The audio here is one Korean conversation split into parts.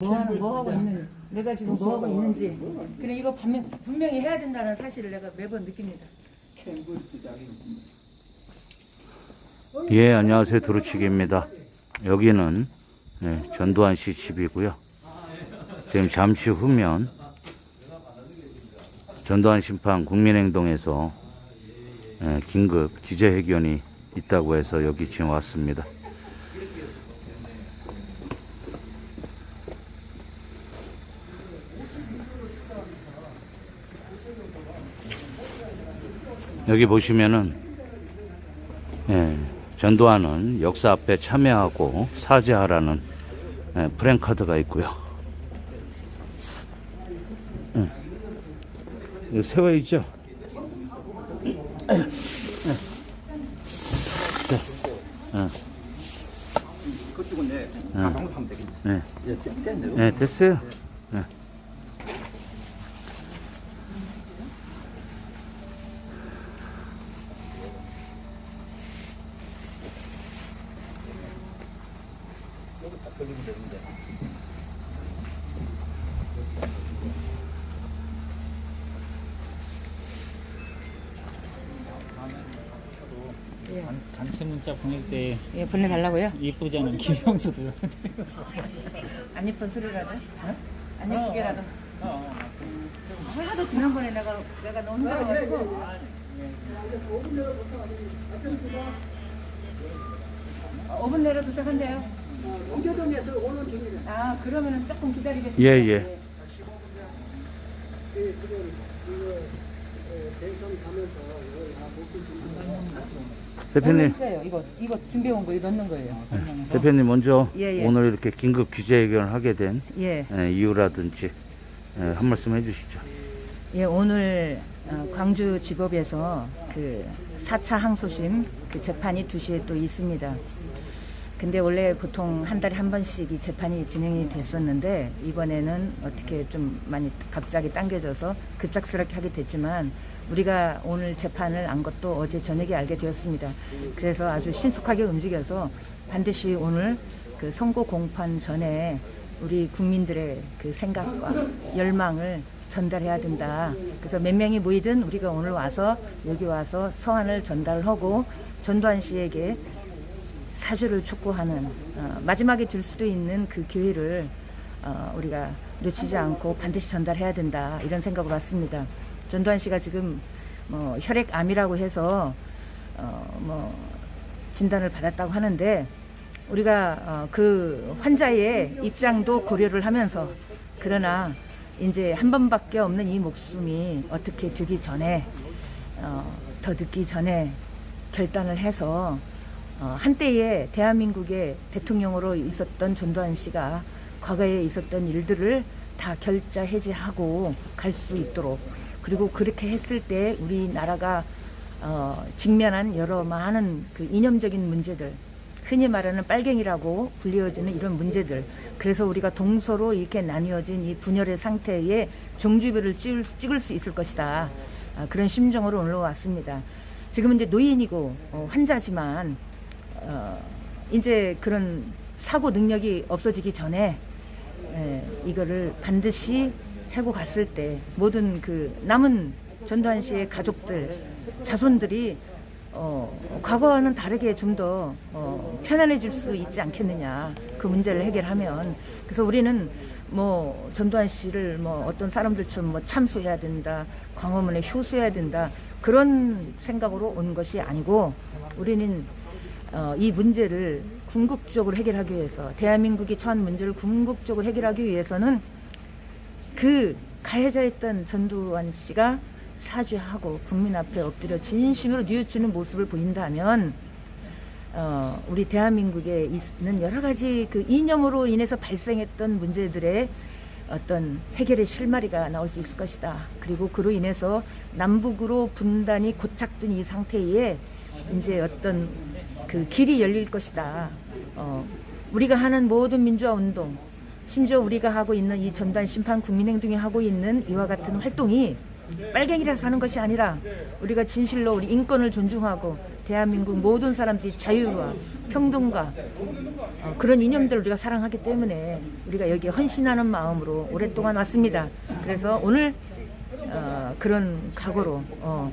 뭐 하는 뭐 하고 있는 내가 지금 뭐 하고 있는지 그래 이거 분명, 분명히 해야 된다는 사실을 내가 매번 느낍니다. 예, 안녕하세요. 두루치기입니다. 여기는 예, 전두환 씨 집이고요. 지금 잠시 후면 전두환 심판 국민행동에서 예, 긴급 기자회견이 있다고 해서 여기 지금 왔습니다. 여기 보시면은 예, 전두환은 역사 앞에 참여하고 사죄하라는 예, 프랭카드가 있고요. 예. 세워 있죠? 자, 예. 네, 예. 네, 됐어요. 네. 걸리면 되는데. 예, 단- 단체 문자 보낼 때 예 보내달라고요? 이쁘지 않은 김영수도. 안 예쁜 소리라도? 안 예쁘게라도? 어, 하도 지난번에 내가 내가 너무 힘들어가지고. 어, 5분 내로 도착한대요. 용교동에서 오는 중이래. 아 그러면은 조금 기다리겠습니다. 예, 예. 그 지금 이거 어, 대선 가면서 이거 다 목표 좀 대표님, 있어요. 이거 이거 준비해 온 거 넣는 거예요. 대표님 먼저 예, 예. 오늘 이렇게 긴급 기자회견을 하게 된 예. 예, 이유라든지 예, 한 말씀 해주시죠. 예, 오늘 어, 광주 지법에서 그 4차 항소심 그 재판이 2시에 또 있습니다. 근데 원래 보통 한 달에 한 번씩 이 재판이 진행이 됐었는데 이번에는 어떻게 좀 많이 갑자기 당겨져서 급작스럽게 하게 됐지만 우리가 오늘 재판을 안 것도 어제 저녁에 알게 되었습니다. 그래서 아주 신속하게 움직여서 반드시 오늘 그 선고 공판 전에 우리 국민들의 그 생각과 열망을 전달해야 된다. 그래서 몇 명이 모이든 우리가 오늘 와서 여기 와서 서한을 전달하고 전두환 씨에게 사죄를 촉구하는 어, 마지막에 줄 수도 있는 그 기회를 어, 우리가 놓치지 않고 반드시 전달해야 된다 이런 생각을 갖습니다. 전두환 씨가 지금 뭐 혈액암이라고 해서 어, 뭐 진단을 받았다고 하는데 우리가 어, 그 환자의 입장도 고려를 하면서 그러나 이제 한 번밖에 없는 이 목숨이 어떻게 되기 전에 어, 더 늦기 전에 결단을 해서 어, 한때에 대한민국의 대통령으로 있었던 전두환 씨가 과거에 있었던 일들을 다 결자 해제하고 갈 수 있도록 그리고 그렇게 했을 때 우리나라가 어, 직면한 여러 많은 그 이념적인 문제들 흔히 말하는 빨갱이라고 불리워지는 이런 문제들 그래서 우리가 동서로 이렇게 나뉘어진 이 분열의 상태에 종주별을 찍을, 찍을 수 있을 것이다. 아, 그런 심정으로 오늘 왔습니다. 지금은 이제 노인이고 어, 환자지만 어, 이제 그런 사고 능력이 없어지기 전에 에, 이거를 반드시 해고 갔을 때 모든 그 남은 전두환 씨의 가족들 자손들이 어, 과거와는 다르게 좀더 어, 편안해질 수 있지 않겠느냐 그 문제를 해결하면. 그래서 우리는 뭐 전두환 씨를 뭐 어떤 사람들처럼 뭐 참수해야 된다 광화문에 효수해야 된다 그런 생각으로 온 것이 아니고 우리는 어, 이 문제를 궁극적으로 해결하기 위해서 대한민국이 처한 문제를 궁극적으로 해결하기 위해서는 그 가해자였던 전두환 씨가 사죄하고 국민 앞에 엎드려 진심으로 뉘우치는 모습을 보인다면 어, 우리 대한민국에 있는 여러 가지 그 이념으로 인해서 발생했던 문제들의 어떤 해결의 실마리가 나올 수 있을 것이다. 그리고 그로 인해서 남북으로 분단이 고착된 이 상태에 이제 어떤 그 길이 열릴 것이다. 어, 우리가 하는 모든 민주화 운동, 심지어 우리가 하고 있는 이 전단 심판 국민행동이 하고 있는 이와 같은 활동이 빨갱이라서 하는 것이 아니라 우리가 진실로 우리 인권을 존중하고 대한민국 모든 사람들이 자유와 평등과 어, 그런 이념들을 우리가 사랑하기 때문에 우리가 여기에 헌신하는 마음으로 오랫동안 왔습니다. 그래서 오늘 어, 그런 각오로 어,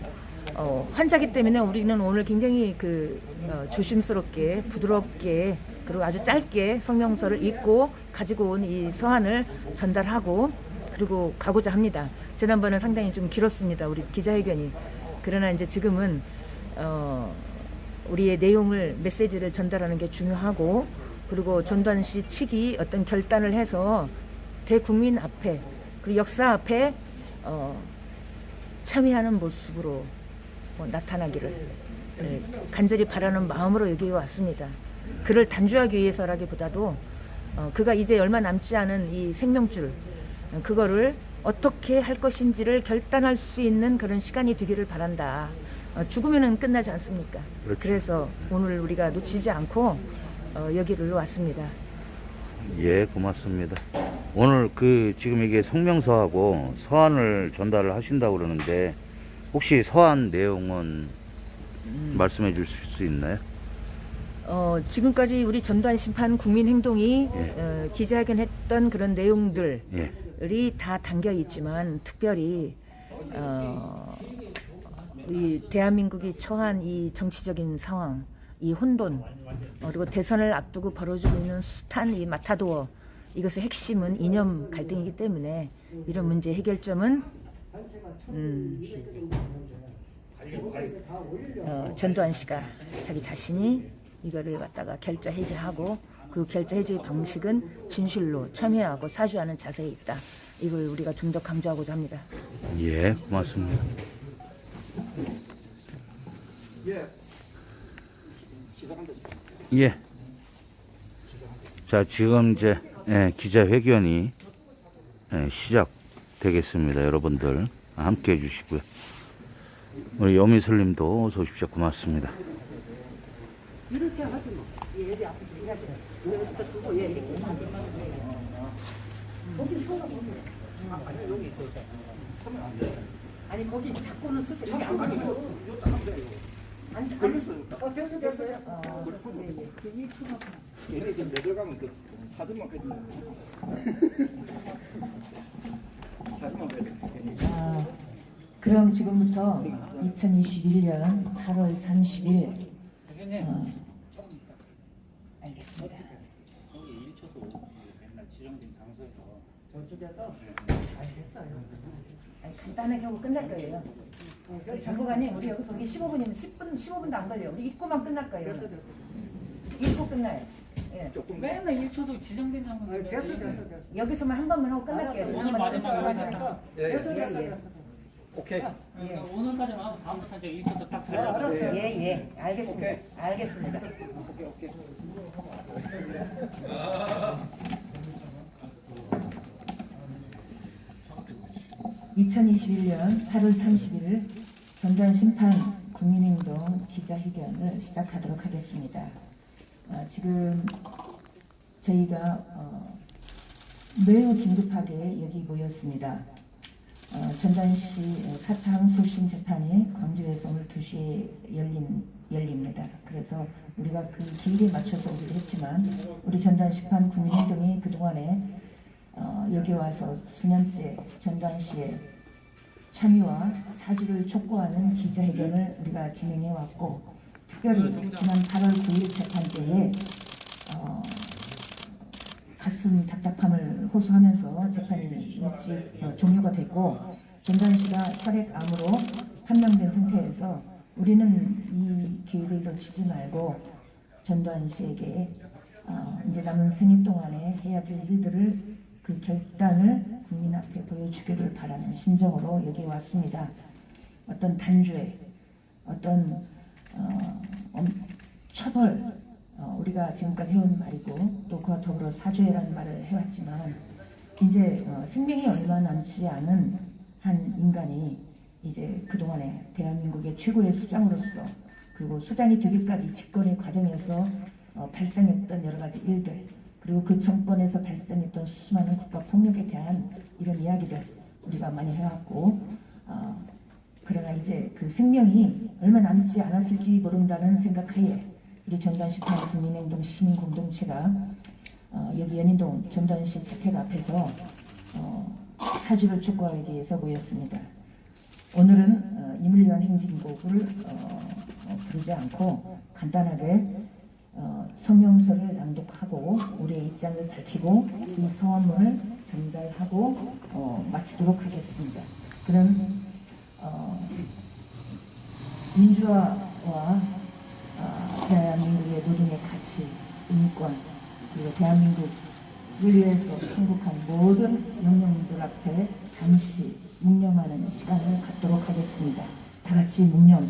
어, 환자기 때문에 우리는 오늘 굉장히 그 어, 조심스럽게 부드럽게 그리고 아주 짧게 성명서를 읽고 가지고 온 이 서한을 전달하고 그리고 가고자 합니다. 지난번은 상당히 좀 길었습니다. 우리 기자회견이. 그러나 이제 지금은 어, 우리의 내용을 메시지를 전달하는 게 중요하고 그리고 전두환 씨 측이 어떤 결단을 해서 대국민 앞에 그리고 역사 앞에 어, 참여하는 모습으로 뭐 나타나기를 예, 간절히 바라는 마음으로 여기 왔습니다. 그를 단주하기 위해서라기보다도 어, 그가 이제 얼마 남지 않은 이 생명줄 어, 그거를 어떻게 할 것인지를 결단할 수 있는 그런 시간이 되기를 바란다. 어, 죽으면은 끝나지 않습니까? 그렇죠. 그래서 오늘 우리가 놓치지 않고 어, 여기를 왔습니다. 예, 고맙습니다. 오늘 그 지금 이게 성명서하고 서한을 전달을 하신다고 그러는데 혹시 서한 내용은 말씀해 주실 수 있나요? 어, 지금까지 우리 전두환 심판 국민행동이 예. 어, 기자회견했던 그런 내용들이 예. 다 담겨 있지만 특별히 어, 이 대한민국이 처한 이 정치적인 상황, 이 혼돈, 어, 그리고 대선을 앞두고 벌어지고 있는 숱한 이 마타도어 이것의 핵심은 이념 갈등이기 때문에 이런 문제 해결점은 음, 어, 전두환 씨가 자기 자신이 이거를 갖다가 결자 해제하고 그 결자 해제 방식은 진실로 참여하고 사주하는 자세에 있다. 이걸 우리가 좀 더 강조하고자 합니다. 예, 고맙습니다. 예. 자, 지금 이제 예, 기자회견이 예, 시작되겠습니다. 여러분들 함께 해주시고요. 우리 여미슬님도 어서 오십시오. 고맙습니다. 이렇게 하지 뭐. 얘 여기 앞에서 해야지. 여기부터 두고 얘 이렇게. 거기 서라 거기. 아니 여기 서면 안 돼. 아니 거기 자꾸는 쓰세요. 여기 안 가요. 아니 아니. 어 됐어 됐어요. 어, 예, 예. 그 일주가 얘네 지금 내들 가면 그 사진만 빼주네. 사진만 빼줘. 아, 그럼 지금부터 2021년 8월 30일 대표님 어, 알겠습니다. 거기 1초도 맨날 지정된 장소에서 저쪽에서 안 됐어요. 아니, 간단하게 하고 끝날 거예요. 장관님 우리 여기서 우리 15분이면 10분 15분도 안 걸려. 우리 입구만 끝날 거예요. 입구 끝나요. 예. 조금 맨날 1초도 지정된 장소에 여기서만 한 번만 하고 끝날게요. 오늘 잠깐만 마지막 좀 여기서 들어가세요. 예. 됐어 예, 됐어 예. 됐어. 오케이. 그러니까 오늘까지만 하고 다음부터 이제 1초도 딱 네, 알았어요. 잘라요. 예, 예. 알겠습니다. 오케이. 알겠습니다. 오케이 오케이. 2021년 8월 30일 전두환 심판 국민행동 기자회견을 시작하도록 하겠습니다. 어, 지금 저희가 어, 매우 긴급하게 여기 모였습니다. 어, 전두환 씨 4차 항소심 재판이 광주에서 오늘 2시에 열린, 열립니다. 그래서 우리가 그 길게 맞춰서 오기로 했지만 우리 전두환 심판 국민행동이 그동안에 어, 여기 와서 수년째 전두환 씨의 참여와 사주를 촉구하는 기자회견을 우리가 진행해 왔고 특별히 지난 8월 9일 재판 때에 어, 가슴 답답함을 호소하면서 재판이 일찍 어, 종료가 됐고 전두환 씨가 혈액암으로 판명된 상태에서 우리는 이 기회를 놓치지 말고 전두환 씨에게 어, 이제 남은 생애 동안에 해야 될 일들을 그 결단을 국민 앞에 보여주기를 바라는 심정으로 여기 왔습니다. 어떤 단죄, 어떤 어, 엄- 처벌, 어, 우리가 지금까지 해온 말이고 또 그와 더불어 사죄라는 말을 해왔지만 이제 어, 생명이 얼마 남지 않은 한 인간이 이제 그동안에 대한민국의 최고의 수장으로서 그리고 수장이 되기까지 집권의 과정에서 어, 발생했던 여러 가지 일들 그리고 그 정권에서 발생했던 수많은 국가 폭력에 대한 이런 이야기들 우리가 많이 해왔고 어, 그러나 이제 그 생명이 얼마 남지 않았을지 모른다는 생각하에 우리 전단식판 국민행동 시민공동체가 어, 여기 연인동 전단시 자택 앞에서 어, 사주를 촉구하기 위해서 모였습니다. 오늘은 어, 위한 행진곡을 어, 어, 부르지 않고 간단하게 어, 성명서를 낭독하고 우리의 입장을 밝히고 이 서원문을 전달하고 어, 마치도록 하겠습니다. 그럼 어, 민주화와 어, 대한민국의 노동의 가치, 인권 그리고 대한민국을 위해서 순국한 모든 영령들 앞에 잠시 묵념하는 시간을 갖도록 하겠습니다. 다 같이 묵념.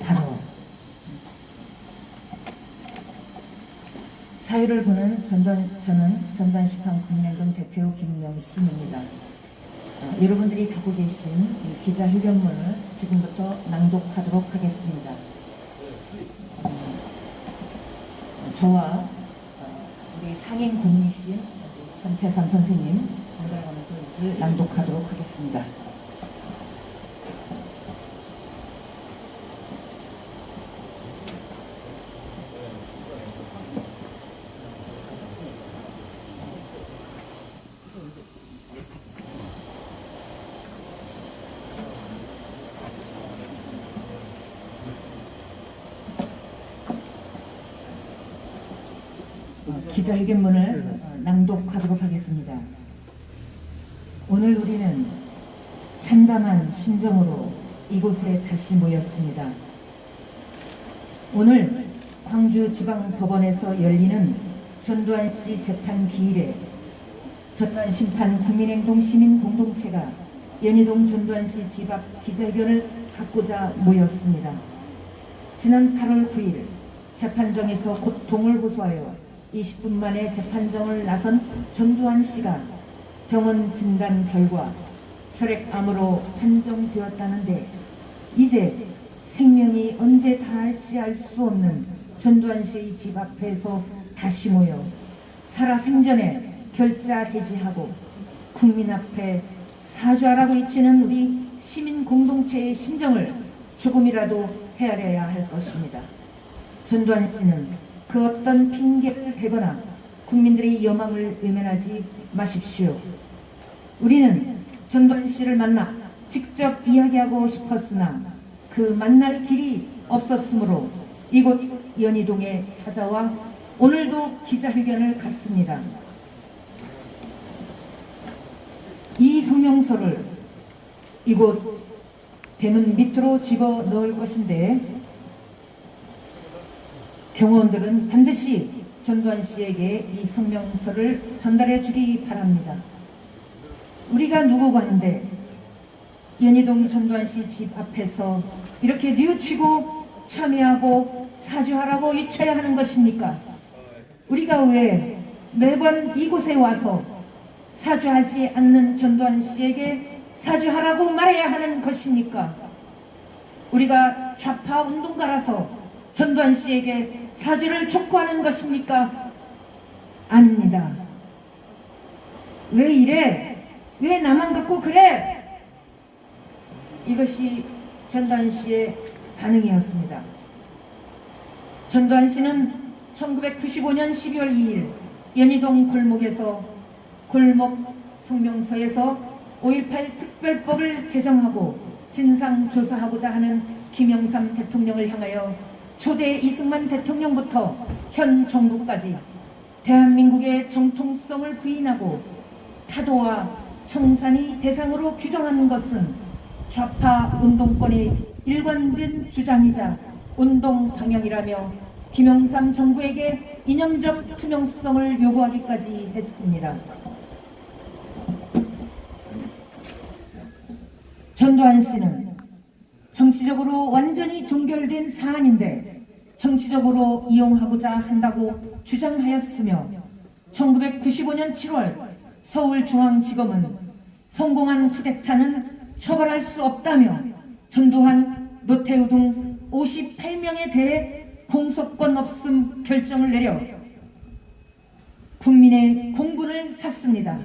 바로 사회를 보는 전단, 저는 전단식판 국민행동 대표 김명신입니다. 어, 여러분들이 갖고 계신 이 기자회견문을 지금부터 낭독하도록 하겠습니다. 어, 저와 어, 우리 상임 국민이신 전태삼 선생님 번갈아가면서 이를 낭독하도록 하겠습니다. 어, 기자회견문을 어, 낭독하도록 하겠습니다. 오늘 우리는 참담한 심정으로 이곳에 다시 모였습니다. 오늘 광주지방법원에서 열리는 전두환 씨 재판 기일에 전두환 심판 국민행동 시민 공동체가 연희동 전두환 씨 집 앞 기자회견을 갖고자 모였습니다. 지난 8월 9일 재판정에서 고통을 호소하여 20분 만에 재판정을 나선 전두환 씨가 병원 진단 결과 혈액암으로 판정되었다는데 이제 생명이 언제 다할지 알 수 없는 전두환 씨의 집 앞에서 다시 모여 살아생전에 결자 해지하고 국민 앞에 사죄하라고 외치는 우리 시민 공동체의 심정을 조금이라도 헤아려야 할 것입니다. 전두환 씨는 그 어떤 핑계를 대거나 국민들의 여망을 외면하지 마십시오. 우리는 전두환 씨를 만나 직접 이야기하고 싶었으나 그 만날 길이 없었으므로 이곳 연희동에 찾아와 오늘도 기자회견을 갖습니다. 이 성명서를 이곳 대문 밑으로 집어 넣을 것인데 경호원들은 반드시 전두환 씨에게 이 성명서를 전달해 주기 바랍니다. 우리가 누구 가는데 연희동 전두환 씨 집 앞에서 이렇게 뉘우치고 참여하고 사죄하라고 외쳐야 하는 것입니까? 우리가 왜 매번 이곳에 와서 사죄하지 않는 전두환 씨에게 사죄하라고 말해야 하는 것입니까? 우리가 좌파 운동가라서 전두환 씨에게 사죄를 촉구하는 것입니까? 아닙니다. 왜 이래? 왜 나만 갖고 그래? 이것이 전두환 씨의 반응이었습니다. 전두환 씨는 1995년 12월 2일 연희동 골목에서 골목 성명서에서 5.18 특별법을 제정하고 진상조사하고자 하는 김영삼 대통령을 향하여 초대 이승만 대통령부터 현 정부까지 대한민국의 정통성을 부인하고 타도와 청산이 대상으로 규정하는 것은 좌파 운동권의 일관된 주장이자 운동 방향이라며 김영삼 정부에게 이념적 투명성을 요구하기까지 했습니다. 전두환 씨는 정치적으로 완전히 종결된 사안인데 정치적으로 이용하고자 한다고 주장하였으며 1995년 7월 서울중앙지검은 성공한 쿠데타는 처벌할 수 없다며 전두환, 노태우 등 58명에 대해 공소권 없음 결정을 내려 국민의 공분을 샀습니다.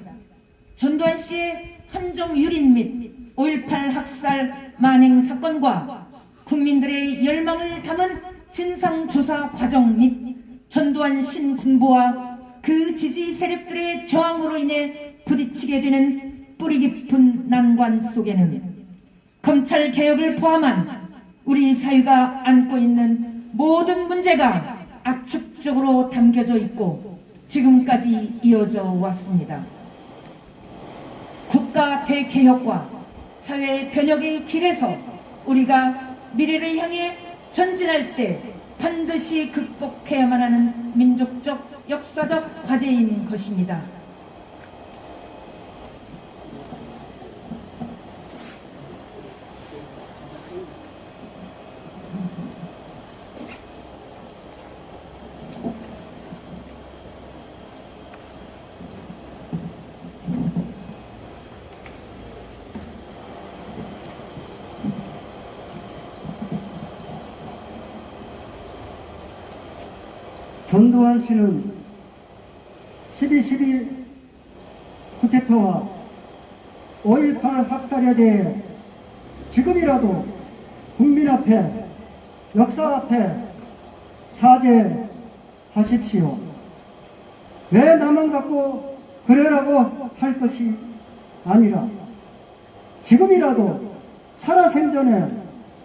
전두환 씨의 헌정 유린 및 5.18 학살 만행 사건과 국민들의 열망을 담은 진상조사 과정 및 전두환 신군부와 그 지지 세력들의 저항으로 인해 부딪히게 되는 뿌리 깊은 난관 속에는 검찰 개혁을 포함한 우리 사회가 안고 있는 모든 문제가 압축적으로 담겨져 있고 지금까지 이어져 왔습니다. 국가 대개혁과 사회 변혁의 길에서 우리가 미래를 향해 전진할 때 반드시 극복해야만 하는 민족적 역사적 과제인 것입니다. 전두환 씨는 12.12 쿠데타와 5.18 학살에 대해 지금이라도 국민 앞에 역사 앞에 사죄하십시오. 왜 나만 갖고 그래라고 할 것이 아니라 지금이라도 살아생전에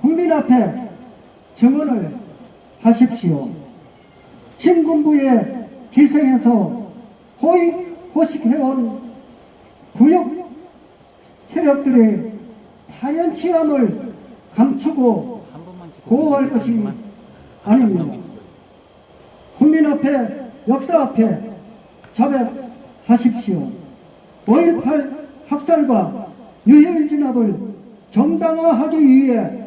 국민 앞에 증언을 하십시오. 신군부에 기생해서 호의 호식해온 부역 세력들의 파연치함을 감추고 보호할 것이 아닙니다. 국민 앞에 역사 앞에 자백하십시오. 5.18 학살과 유혈 진압을 정당화하기 위해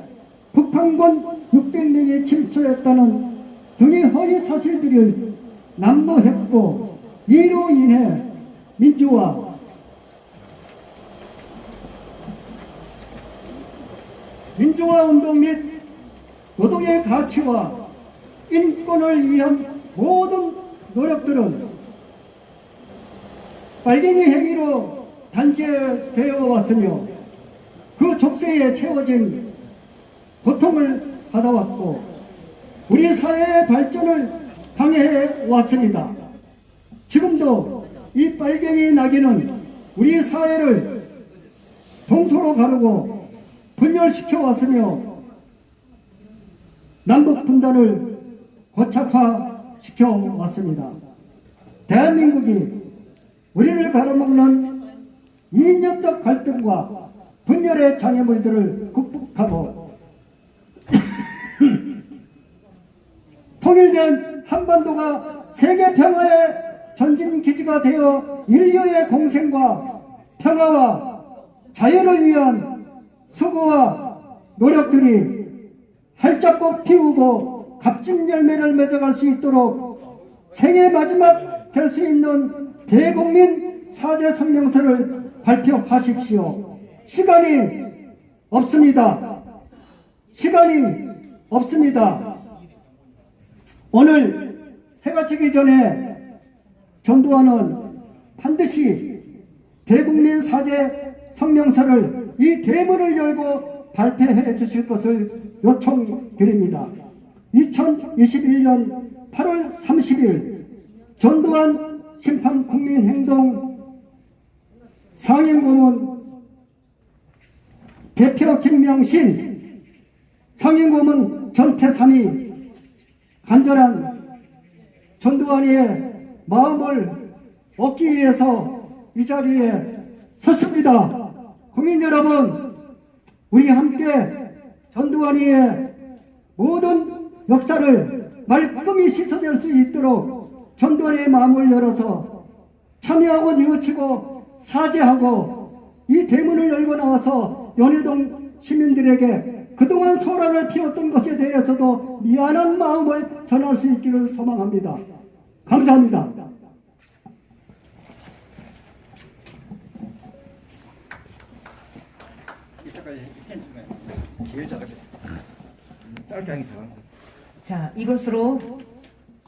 북한군 600명이 침투했다는 등의 허위 사실들을 남부했고 이로 인해 민주화 민주화 운동 및 노동의 가치와 인권을 위한 모든 노력들은 빨갱이 행위로 단죄되어 왔으며 그 족쇄에 채워진 고통을 받아왔고 우리 사회의 발전을 방해해 왔습니다. 지금도 이 빨갱이 낙인은 우리 사회를 동서로 가르고 분열시켜 왔으며 남북 분단을 고착화시켜 왔습니다. 대한민국이 우리를 가로막는 이념적 갈등과 분열의 장애물들을 극복하고 통일된 한반도가 세계 평화의 전진 기지가 되어 인류의 공생과 평화와 자유를 위한 수고와 노력들이 활짝꽃 피우고 값진 열매를 맺어갈 수 있도록 생애 마지막 될 수 있는 대국민 사죄 성명서를 발표하십시오. 시간이 없습니다. 시간이 없습니다. 오늘 해가 지기 전에 전두환은 반드시 대국민 사죄 성명서를 이 대문을 열고 발표해 주실 것을 요청드립니다. 2021년 8월 30일 전두환 심판 국민행동 상임고문 대표 김명신 상임고문 전태삼이 간절한 전두환의 마음을 얻기 위해서 이 자리에 섰습니다. 국민 여러분, 우리 함께 전두환이의 모든 역사를 말끔히 씻어낼 수 있도록 전두환의 마음을 열어서 참여하고 뉘우치고 사죄하고 이 대문을 열고 나와서 연희동 시민들에게 그동안 소란을 피웠던 것에 대해서도 미안한 마음을 전할 수 있기를 소망합니다. 감사합니다. 자, 이것으로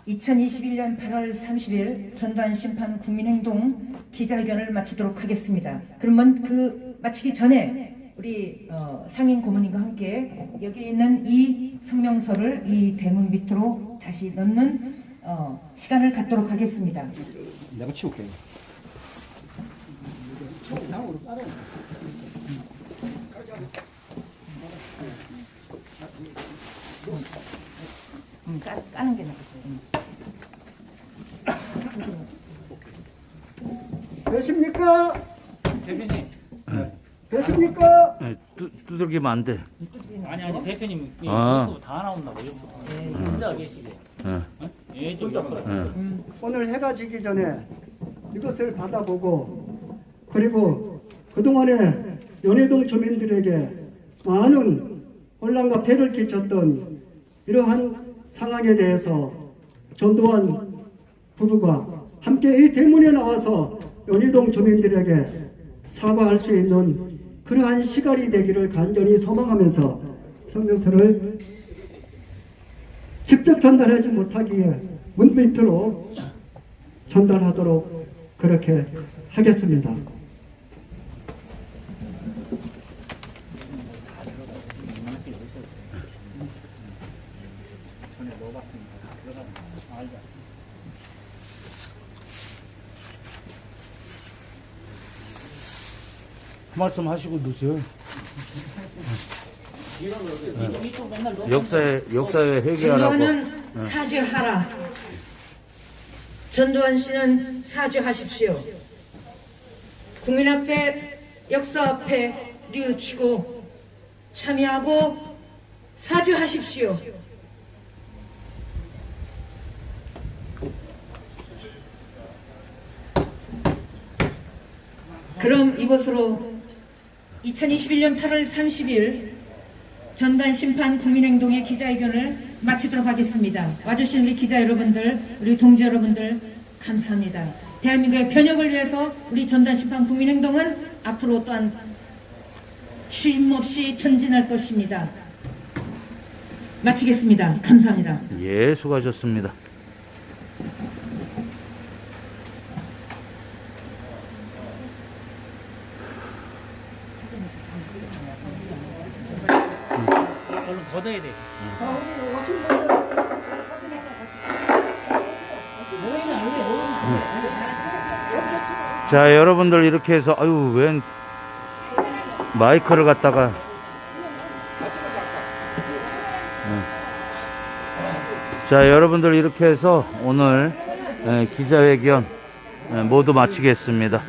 2021년 8월 30일 전두환 심판 국민행동 기자회견을 마치도록 하겠습니다. 그러면 그 마치기 전에 우리 어, 상인 고문님과 함께 여기 있는 이 성명서를 이 대문 밑으로 다시 넣는 어, 시간을 갖도록 하겠습니다. 내가 치울게. 음, 까, 까는 게 낫겠어요. 음. 되십니까? 대표님 되십니까? 네, 두, 두들기면 안 돼. 아니 아니 대표님 이 아. 이것도 다 나온다고 이거 네. 혼자 계시게 네, 어? 예, 좀 옆으로. 네. 음, 오늘 해가 지기 전에 이것을 받아보고 그리고 그동안에 연해동 주민들에게 많은 혼란과 폐를 끼쳤던 이러한 상황에 대해서 전두환 부부가 함께 이 대문에 나와서 연희동 주민들에게 사과할 수 있는 그러한 시간이 되기를 간절히 소망하면서 성명서를 직접 전달하지 못하기에 문밑으로 전달하도록 그렇게 하겠습니다. 그 말씀 하시고 넣으세요. 맨날 넣어. 역사에, 역사에 회귀하라고. 전두환은 사죄하라. 전두환 씨는 사죄하십시오. 국민 앞에 역사 앞에 뉘우치고 참여하고 사죄하십시오. 그럼 이것으로 2021년 8월 30일 전단 심판 국민행동의 기자회견을 마치도록 하겠습니다. 와주신 우리 기자 여러분들, 우리 동지 여러분들 감사합니다. 대한민국의 변혁을 위해서 우리 전단 심판 국민행동은 앞으로 또한 쉼없이 전진할 것입니다. 마치겠습니다. 감사합니다. 예, 수고하셨습니다. 걷어야 돼. 자, 여러분들 이렇게 해서, 아유, 웬 마이크를 갖다가. 응. 자, 여러분들 이렇게 해서 오늘 에, 기자회견 에, 모두 마치겠습니다.